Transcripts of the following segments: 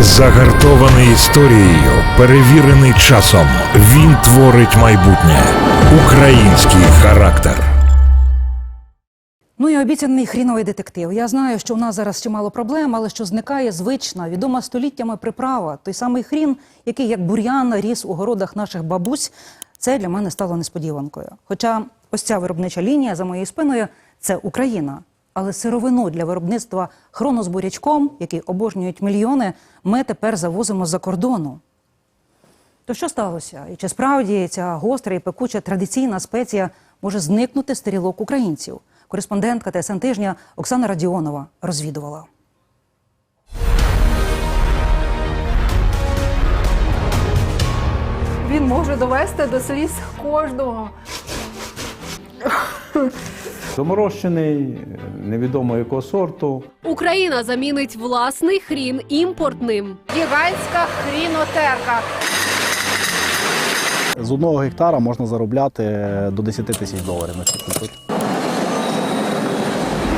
Загартований історією, перевірений часом. Він творить майбутнє. Український характер. Ну і обіцяний хріновий детектив. Я знаю, що у нас зараз чимало проблем, але що зникає звична, відома століттями приправа. Той самий хрін, який як бур'ян ріс у городах наших бабусь. Це для мене стало несподіванкою. Хоча ось ця виробнича лінія за моєю спиною це Україна. Але сировину для виробництва хрону з бурячком, який обожнюють мільйони, ми тепер завозимо з-за кордону. То що сталося? І чи справді ця гостра і пекуча традиційна спеція може зникнути з тарілок українців? Кореспондентка ТСН тижня Оксана Радіонова розвідувала. Він може довести до сліз кожного. Доморощений, невідомо якого сорту. Україна замінить власний хрін імпортним. Гігантська хрінотерка. З одного гектара можна заробляти до 10 тисяч доларів на цій культурі.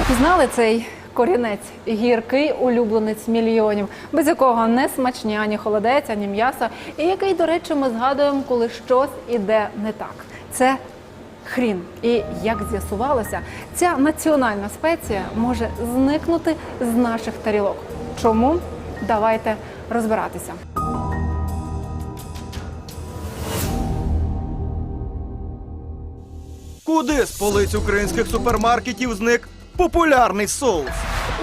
Пізнали цей корінець гіркий улюбленець мільйонів, без якого не смачні ані холодець, ані м'ясо, і який, до речі, ми згадуємо, коли щось іде не так. Це хрін. І як з'ясувалося, ця національна спеція може зникнути з наших тарілок. Чому? Давайте розбиратися. Куди з полиць українських супермаркетів зник популярний соус?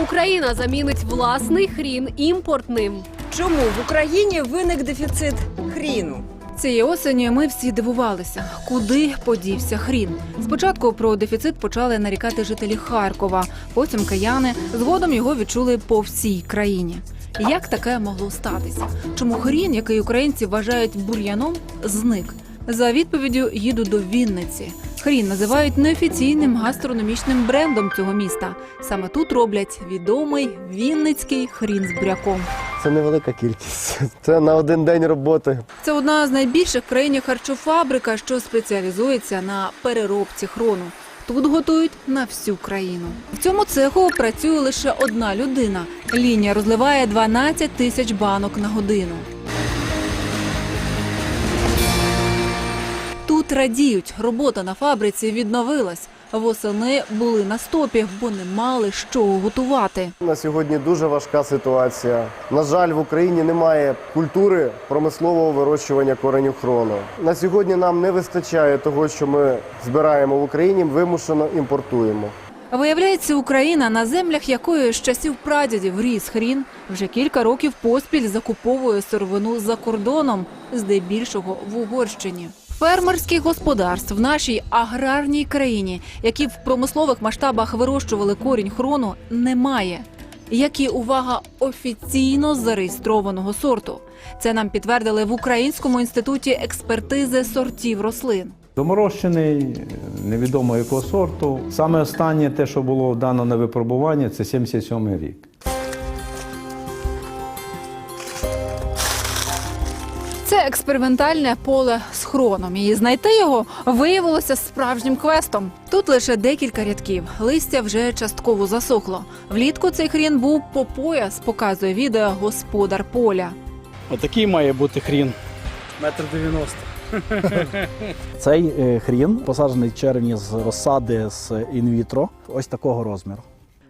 Україна замінить власний хрін імпортним. Чому в Україні виник дефіцит хріну? Цієї осені ми всі дивувалися, куди подівся хрін. Спочатку про дефіцит почали нарікати жителі Харкова, потім кияни. Згодом його відчули по всій країні. Як таке могло статися? Чому хрін, який українці вважають бур'яном, зник? За відповіддю їду до Вінниці. Хрін називають неофіційним гастрономічним брендом цього міста. Саме тут роблять відомий вінницький хрін з буряком. Це невелика кількість. Це на один день роботи. Це одна з найбільших в країні харчофабрика, що спеціалізується на переробці хрону. Тут готують на всю країну. В цьому цеху працює лише одна людина. Лінія розливає 12 тисяч банок на годину. Радіють, робота на фабриці відновилась. Восени були на стопі, бо не мали з чого готувати. На сьогодні дуже важка ситуація. На жаль, в Україні немає культури промислового вирощування коренів хрону. На сьогодні нам не вистачає того, що ми збираємо в Україні, вимушено імпортуємо. Виявляється, Україна, на землях якої з часів прадідів ріс хрін, вже кілька років поспіль закуповує сировину за кордоном, здебільшого в Угорщині. Фермерських господарств в нашій аграрній країні, які в промислових масштабах вирощували корінь хрону, немає. Як і увага офіційно зареєстрованого сорту. Це нам підтвердили в Українському інституті експертизи сортів рослин. Доморощений, невідомо якого сорту. Саме останнє те, що було дано на випробування, це 77 рік. Це експериментальне поле з хроном. І знайти його виявилося справжнім квестом. Тут лише декілька рядків. Листя вже частково засохло. Влітку цей хрін був по пояс, показує відео господар поля. Отакий має бути хрін. Метр дев'яносто. Цей е, хрін посаджений в червні з розсади з інвітро, ось такого розміру.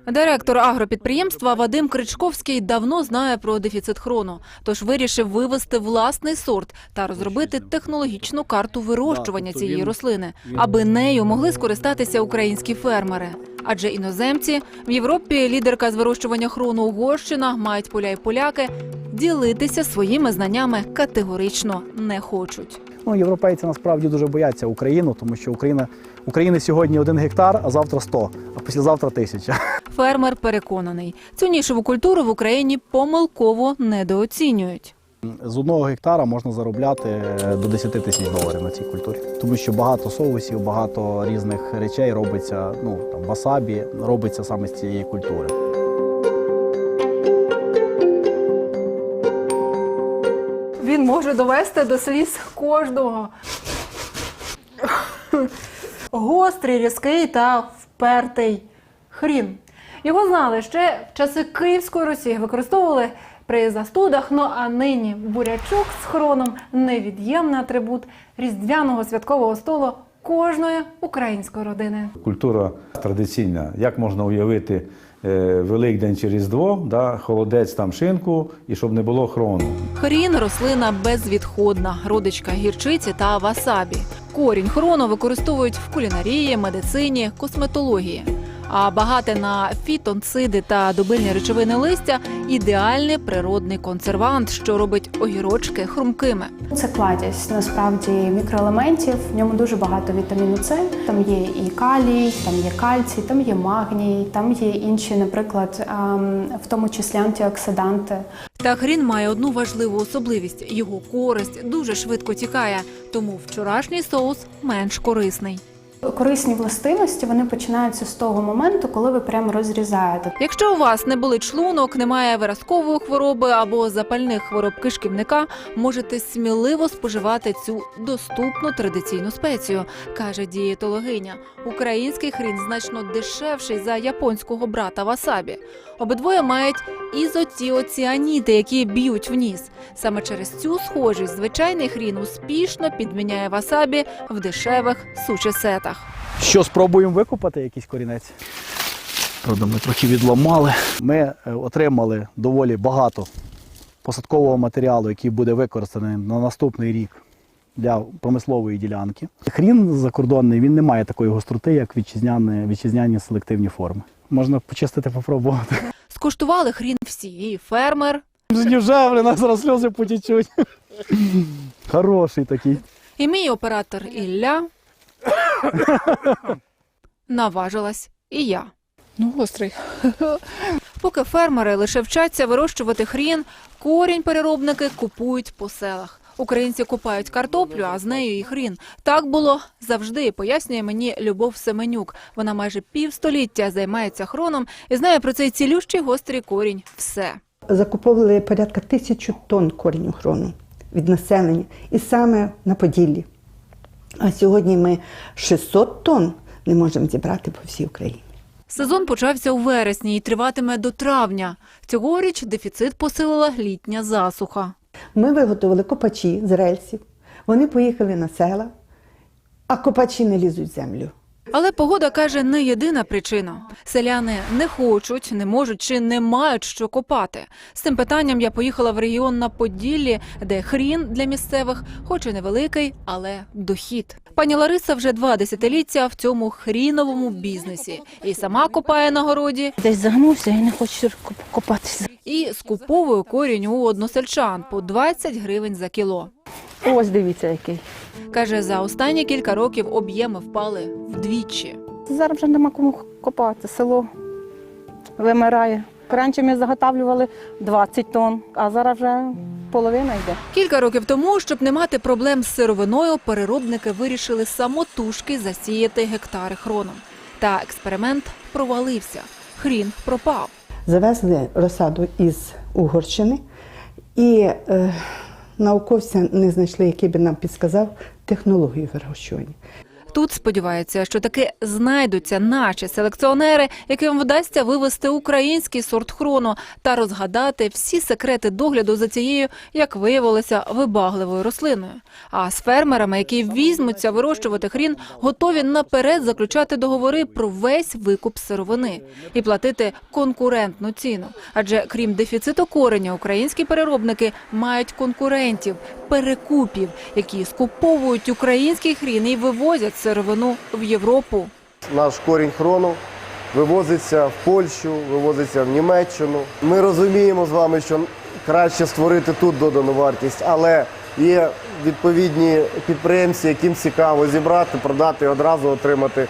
Директор агропідприємства Вадим Кричковський давно знає про дефіцит хрону, тож вирішив вивести власний сорт та розробити технологічну карту вирощування тобто цієї рослини, аби нею могли скористатися українські фермери. Адже іноземці в Європі лідерка з вирощування хрону Угорщина, мають поля і поляки, ділитися своїми знаннями категорично не хочуть. Ну, європейці насправді дуже бояться Україну, тому що Україна України сьогодні один гектар, а завтра 100, а післязавтра тисяча. Фермер переконаний, цю нішеву культуру в Україні помилково недооцінюють. З одного гектара можна заробляти до 10 тисяч доларів на цій культурі, тому що багато соусів, багато різних речей робиться. Ну там васабі робиться саме з цієї культури. Він може довести до сліз кожного. Гострий, різкий та впертий хрін. Його знали ще в часи Київської Росії, використовували при застудах. Ну а нині бурячок з хроном невід'ємний атрибут різдвяного святкового столу кожної української родини. Культура традиційна. Як можна уявити е, Великдень чи Різдво, да, холодець там шинку, і щоб не було хрону. Хрін рослина безвідходна, родичка гірчиці та васабі. Корінь хрону використовують в кулінарії, медицині, косметології. А багате на фітонциди та добильні речовини листя ідеальний природний консервант, що робить огірочки хрумкими. Це кладязь насправді мікроелементів. В ньому дуже багато вітаміну С. Там є і калій, там є кальцій, там є магній, там є інші, наприклад, ем, в тому числі антиоксиданти. Та хрін має одну важливу особливість: його користь дуже швидко тікає, тому вчорашній соус менш корисний. Корисні властивості вони починаються з того моменту, коли ви прямо розрізаєте. Якщо у вас не болить шлунок, немає виразкової хвороби або запальних хвороб кишківника, можете сміливо споживати цю доступну традиційну спецію, каже дієтологиня. Український хрін значно дешевший за японського брата васабі. Обидвоє мають ізоціоціаніти, які б'ють в ніс. Саме через цю схожість звичайний хрін успішно підміняє васабі в дешевих сучесетах. Що спробуємо викопати якийсь корінець? Правда, ми трохи відламали. Ми е, отримали доволі багато посадкового матеріалу, який буде використаний на наступний рік для промислової ділянки. Хрін закордонний він не має такої гостроти, як вітчизняні, вітчизняні селективні форми. Можна почистити, попробувати. Скуштували хрін всі, і фермер, Вже в нас зараз сльози потічуть. Хороший такий. І мій оператор Ілля наважилась і я. Ну, гострий. Поки фермери лише вчаться вирощувати хрін, корінь переробники купують по селах. Українці купають картоплю, а з нею і хрін. Так було завжди, пояснює мені Любов Семенюк. Вона майже півстоліття займається хроном і знає про цей цілющий гострий корінь все. Закуповували порядка тисячу тонн коріню хрону від населення, і саме на Поділлі. А сьогодні ми 600 тонн не можемо зібрати по всій Україні. Сезон почався у вересні і триватиме до травня. Цьогоріч дефіцит посилила літня засуха. Ми виготовили копачі з рельсів. Вони поїхали на села, а копачі не лізуть в землю. Але погода каже не єдина причина. Селяни не хочуть, не можуть чи не мають що копати. З цим питанням я поїхала в регіон на Поділлі, де хрін для місцевих, хоч і невеликий, але дохід. Пані Лариса вже два десятиліття в цьому хріновому бізнесі і сама копає на городі, Десь загнувся і не хочу копатися. і скуповує корінь у односельчан по 20 гривень за кіло. Ось дивіться який. Каже, за останні кілька років об'єми впали вдвічі. Зараз вже нема кому копати. Село вимирає. Раніше ми заготавлювали 20 тонн, а зараз вже половина йде. Кілька років тому, щоб не мати проблем з сировиною, переробники вирішили самотужки засіяти гектари хроном. Та експеримент провалився. Хрін пропав. Завезли розсаду із Угорщини, і е, науковці не знайшли, який би нам підсказав технологію вирощування. Тут сподіваються, що таки знайдуться наші селекціонери, яким вдасться вивести український сорт хрону та розгадати всі секрети догляду за цією, як виявилося, вибагливою рослиною. А з фермерами, які візьмуться вирощувати хрін, готові наперед заключати договори про весь викуп сировини і платити конкурентну ціну. Адже крім дефіциту кореня, українські переробники мають конкурентів, перекупів, які скуповують український хрін і вивозять сировину в Європу. Наш корінь хрону вивозиться в Польщу, вивозиться в Німеччину. Ми розуміємо з вами, що краще створити тут додану вартість, але є відповідні підприємці, яким цікаво зібрати, продати і одразу отримати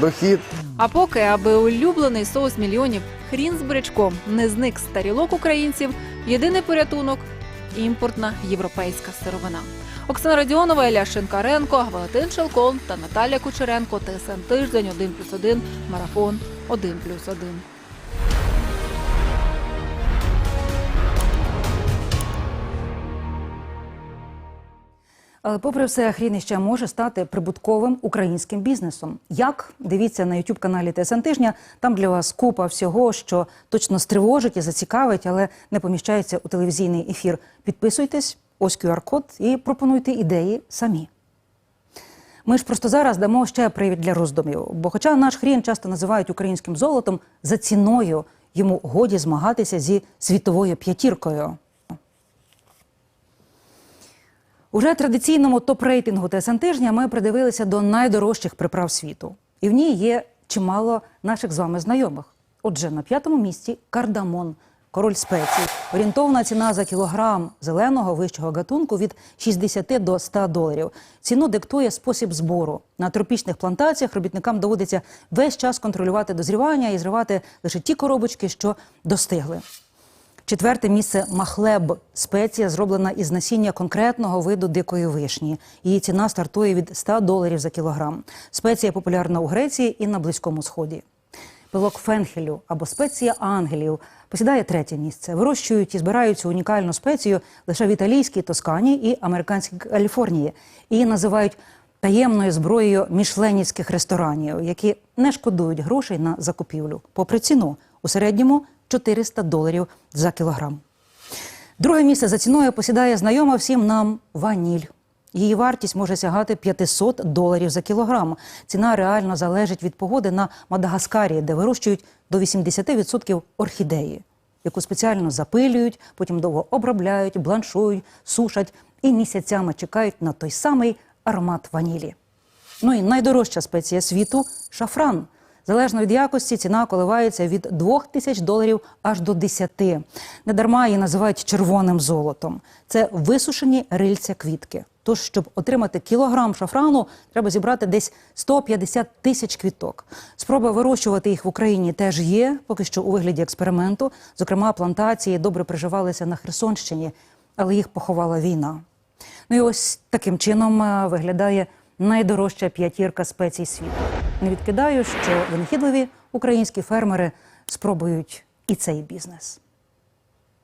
дохід. А поки, аби улюблений соус мільйонів хрін з бурячком не зник з тарілок українців, єдиний порятунок імпортна європейська сировина. Оксана Радіонова, Ілля Шинкаренко, Валентин Шелкон та Наталя Кучеренко. ТСН тиждень 1+,1, марафон 1+,1. Але попри все, хрін ще може стати прибутковим українським бізнесом. Як дивіться на youtube каналі ТСН тижня. Там для вас купа всього, що точно стривожить і зацікавить, але не поміщається у телевізійний ефір. Підписуйтесь, ось QR-код і пропонуйте ідеї самі. Ми ж просто зараз дамо ще привід для роздумів. Бо, хоча наш хрін часто називають українським золотом, за ціною йому годі змагатися зі світовою п'ятіркою. Уже традиційному топ-рейтингу ТСН тижня ми придивилися до найдорожчих приправ світу. І в ній є чимало наших з вами знайомих. Отже, на п'ятому місці кардамон, король спецій. Орієнтовна ціна за кілограм зеленого вищого гатунку від 60 до 100 доларів. Ціну диктує спосіб збору. На тропічних плантаціях робітникам доводиться весь час контролювати дозрівання і зривати лише ті коробочки, що достигли. Четверте місце махлеб. Спеція зроблена із насіння конкретного виду дикої вишні. Її ціна стартує від 100 доларів за кілограм. Спеція популярна у Греції і на Близькому Сході. Пилок фенхелю або спеція ангелів посідає третє місце. Вирощують і збирають цю унікальну спецію лише в італійській Тоскані і американській Каліфорнії. Її називають таємною зброєю мішленівських ресторанів, які не шкодують грошей на закупівлю. Попри ціну у середньому 400 доларів за кілограм. Друге місце за ціною посідає знайома всім нам ваніль. Її вартість може сягати 500 доларів за кілограм. Ціна реально залежить від погоди на Мадагаскарі, де вирощують до 80% орхідеї, яку спеціально запилюють, потім довго обробляють, бланшують, сушать і місяцями чекають на той самий аромат ванілі. Ну і найдорожча спеція світу шафран. Залежно від якості, ціна коливається від 2 тисяч доларів аж до 10. Недарма її називають червоним золотом. Це висушені рильця квітки. Тож, щоб отримати кілограм шафрану, треба зібрати десь 150 тисяч квіток. Спроби вирощувати їх в Україні теж є, поки що у вигляді експерименту. Зокрема, плантації добре приживалися на Херсонщині, але їх поховала війна. Ну і ось таким чином е, виглядає найдорожча п'ятірка спецій світу. Не відкидаю, що винахідливі українські фермери спробують і цей бізнес.